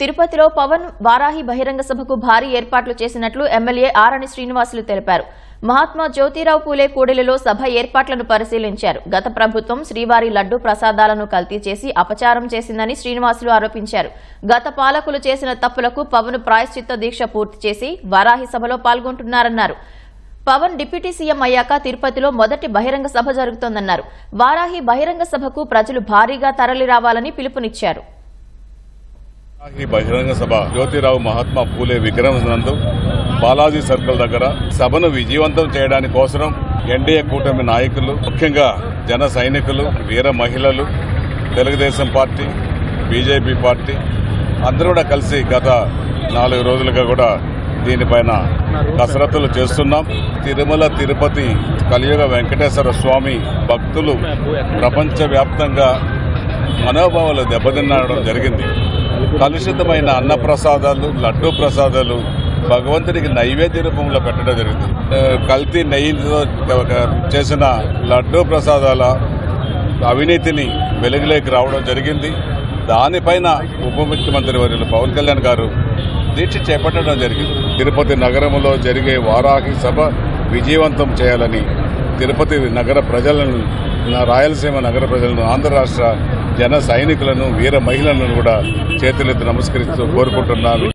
తిరుపతిలో పవన్ వారాహి బహిరంగ సభకు భారీ ఏర్పాట్లు చేసినట్లు ఎమ్మెల్యే ఆరణి శ్రీనివాసులు తెలిపారు. మహాత్మా జ్యోతిరావు పూలే కూడలిలో సభ ఏర్పాట్లను పరిశీలించారు. గత ప్రభుత్వం శ్రీవారి లడ్డు ప్రసాదాలను కల్తీ చేసి అపచారం చేసిందని శ్రీనివాసులు ఆరోపించారు. గత పాలకులు చేసిన తప్పులకు పవన్ ప్రాయశ్చిత్త దీక్ష పూర్తి చేసి వారాహి సభలో పాల్గొంటున్నారన్నారు. పవన్ డిప్యూటీ సీఎం అయ్యాక తిరుపతిలో మొదటి బహిరంగ సభ జరుగుతోందన్నారు. వారాహి బహిరంగ సభకు ప్రజలు భారీగా తరలిరావాలని పిలుపునిచ్చారు. ఈ బహిరంగ సభ జ్యోతిరావు మహాత్మా పూలే విగ్రహం నందు బాలాజీ సర్కిల్ దగ్గర సభను విజయవంతం చేయడానికి కోసం ఎన్డీఏ కూటమి నాయకులు ముఖ్యంగా జన సైనికులు వీర మహిళలు తెలుగుదేశం పార్టీ బీజేపీ పార్టీ అందరూ కూడా కలిసి గత నాలుగు రోజులుగా కూడా దీనిపైన కసరత్తులు చేస్తున్నాం. తిరుమల తిరుపతి కలియుగ వెంకటేశ్వర స్వామి భక్తులు ప్రపంచవ్యాప్తంగా మనోభావాలు దెబ్బతిన్నడం జరిగింది. కలుషితమైన అన్న ప్రసాదాలు లడ్డూ ప్రసాదాలు భగవంతుడికి నైవేద్య రూపంలో పెట్టడం జరిగింది. కల్తీ నెయ్యితో చేసిన లడ్డూ ప్రసాదాల అవినీతిని వెలుగులోకి రావడం జరిగింది. దానిపైన ఉప ముఖ్యమంత్రి వర్యులు పవన్ కళ్యాణ్ గారు దీక్ష చేపట్టడం జరిగింది. తిరుపతి నగరంలో జరిగే వారాహి సభ విజయవంతం చేయాలని తిరుపతి నగర ప్రజలను నా రాయలసీమ నగర ప్రజలను ఆంధ్ర రాష్ట్ర జన సైనికులను వీర మహిళలను కూడా చేతులెత్తి నమస్కరిస్తూ కోరుకుంటున్నాను.